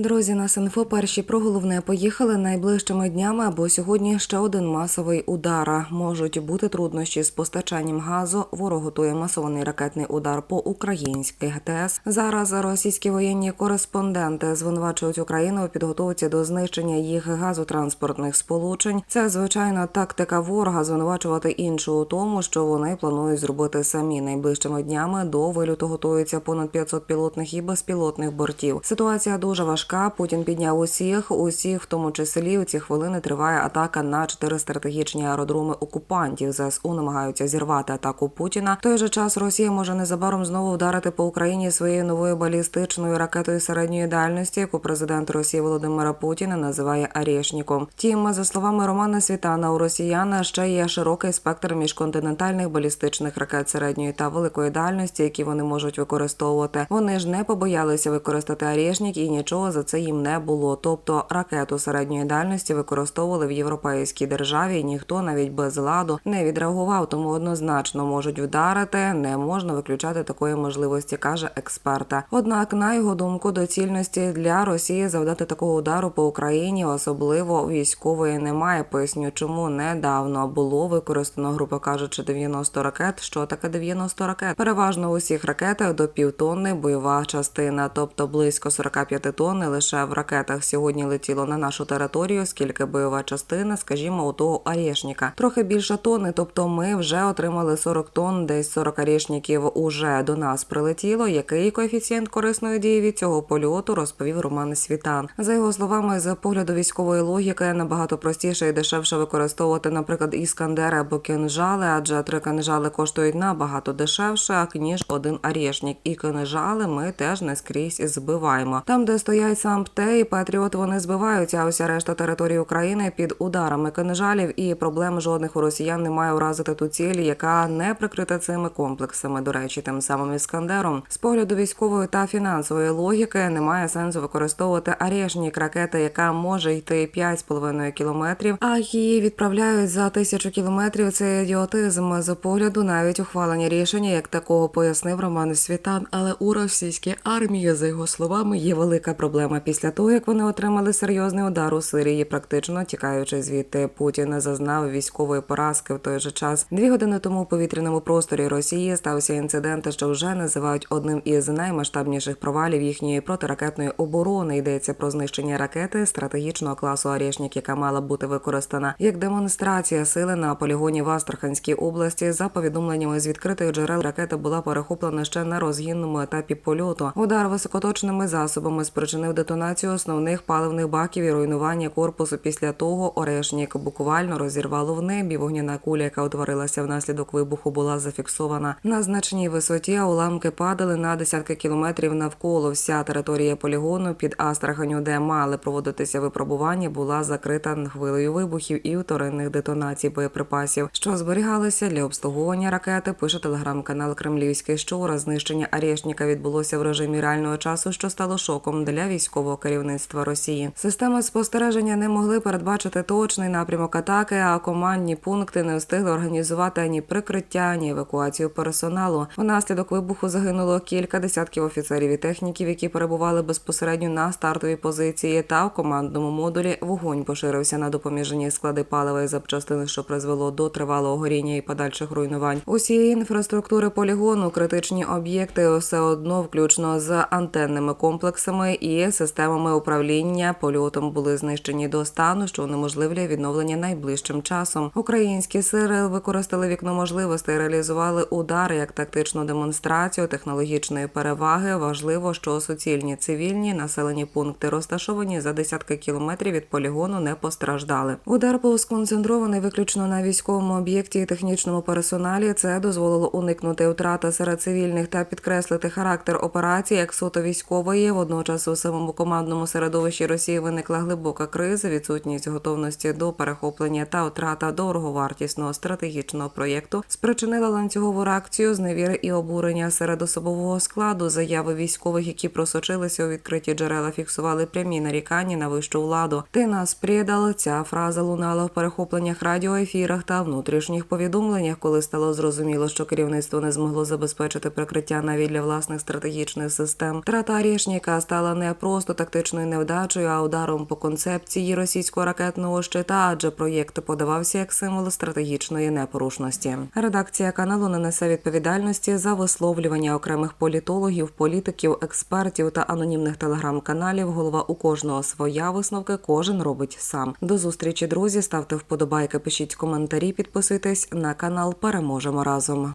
Друзі, на Синфо перші про головне поїхали найближчими днями або сьогодні ще один масовий удар. Можуть бути труднощі з постачанням газу. Ворог готує масований ракетний удар по українській ГТС. Зараз російські воєнні кореспонденти звинувачують Україну у підготовці до знищення їх газотранспортних сполучень. Це звичайно тактика ворога звинувачувати іншу у тому, що вони планують зробити самі найближчими днями. До вилюту готуються понад 500 пілотних і безпілотних бортів. Ситуація дуже важка. Путін підняв усіх, усіх, в тому числі у ці хвилини триває атака на чотири стратегічні аеродроми окупантів. ЗСУ намагаються зірвати атаку Путіна. В той же час Росія може незабаром знову вдарити по Україні своєю новою балістичною ракетою середньої дальності, яку президент Росії Володимира Путіна називає Арєшніком. Втім, за словами Романа Світана, у росіян ще є широкий спектр міжконтинентальних балістичних ракет середньої та великої дальності, які вони можуть використовувати. Вони ж не побоялися використати Арєшнік і нічого за це їм не було. Тобто ракету середньої дальності використовували в європейській державі, і ніхто навіть без ладу не відреагував, тому однозначно можуть вдарити. Не можна виключати такої можливості, каже експерта. Однак, на його думку, доцільності для Росії завдати такого удару по Україні, особливо військової, немає. Поясню, чому недавно було використано, грубо кажучи, 90 ракет. Що таке 90 ракет? Переважно у всіх ракетах до півтонни бойова частина, тобто близько 45 тонн лише в ракетах сьогодні летіло на нашу територію, скільки бойова частина, скажімо, у того Арєшніка. Трохи більше тонни, тобто ми вже отримали 40 тонн, десь 40 арєшніків уже до нас прилетіло. Який коефіцієнт корисної дії від цього польоту розповів Роман Світан. За його словами, з погляду військової логіки набагато простіше і дешевше використовувати, наприклад, іскандери або кинжали, адже три кинжали коштують набагато дешевше, ніж один арєшнік. І кинжали ми теж не скрізь збиваємо. Там, де стоять сам ПТЕ і Патріот, вони збиваються. А уся решта території України під ударами кинжалів і проблем жодних у росіян немає уразити ту ціль, яка не прикрита цими комплексами. До речі, тим самим іскандером. З погляду військової та фінансової логіки немає сенсу використовувати Арєшнік ракета, яка може йти 5,5 кілометрів, а її відправляють за тисячу кілометрів. Це ідіотизм з погляду навіть ухвалення рішення, як такого пояснив Роман Світан. Але у російській армії, за його словами, є велика проблема після того, як вони отримали серйозний удар у Сирії, практично тікаючи звідти. Путін зазнав військової поразки в той же час. Дві години тому у повітряному просторі Росії стався інцидент, що вже називають одним із наймасштабніших провалів їхньої протиракетної оборони. Йдеться про знищення ракети стратегічного класу Арєшнік, яка мала бути використана як демонстрація сили на полігоні в Астраханській області. За повідомленнями з відкритих джерел ракета була перехоплена ще на розгінному етапі польоту. Удар високоточними засобами спричинив детонацію основних паливних баків і руйнування корпусу. Після того Орешнік буквально розірвало в небі. Вогняна куля, яка утворилася внаслідок вибуху, була зафіксована на значній висоті. а Уламки падали на десятки кілометрів навколо. Вся територія полігону під Астраханю, де мали проводитися випробування, була закрита хвилею вибухів і вторинних детонацій боєприпасів, що зберігалися для обслуговування ракети. Пише телеграм-канал Кремлівський. Щора знищення Арєшніка відбулося в режимі реального часу, що стало шоком для військового керівництва Росії. Системи спостереження не могли передбачити точний напрямок атаки, а командні пункти не встигли організувати ані прикриття, ані евакуацію персоналу. Внаслідок вибуху загинуло кілька десятків офіцерів і техніків, які перебували безпосередньо на стартовій позиції. Та в командному модулі вогонь поширився на допоміжні склади палива і запчастини, що призвело до тривалого горіння і подальших руйнувань. Усієї інфраструктури полігону критичні об'єкти все одно, включно з антенними комплексами і системами управління польотом, були знищені до стану, що унеможливлює відновлення найближчим часом. Українські сили використали вікно можливостей, реалізували удари як тактичну демонстрацію технологічної переваги. Важливо, що суцільні цивільні населені пункти розташовані за десятки кілометрів від полігону не постраждали. Удар був сконцентрований виключно на військовому об'єкті і технічному персоналі. Це дозволило уникнути втрати серед цивільних та підкреслити характер операції як суто військової. Водночас у самому командному середовищі Росії виникла глибока криза, відсутність готовності до перехоплення та втрата дороговартісного стратегічного проєкту спричинила ланцюгову реакцію зневіри і обурення серед особового складу. Заяви військових, які просочилися у відкриті джерела, фіксували прямі нарікання на вищу владу. Ти нас предал. Ця фраза лунала в перехопленнях радіоефірах та внутрішніх повідомленнях, коли стало зрозуміло, що керівництво не змогло забезпечити прикриття навіть для власних стратегічних систем. Трата Арєшніка стала не просто просто тактичною невдачею, а ударом по концепції російського ракетного щита, адже проєкт подавався як символ стратегічної непорушності. Редакція каналу не несе відповідальності за висловлювання окремих політологів, політиків, експертів та анонімних телеграм-каналів. Голова у кожного своя висновки кожен робить сам. До зустрічі, друзі. Ставте вподобайки, пишіть коментарі, підписуйтесь на канал. Переможемо разом.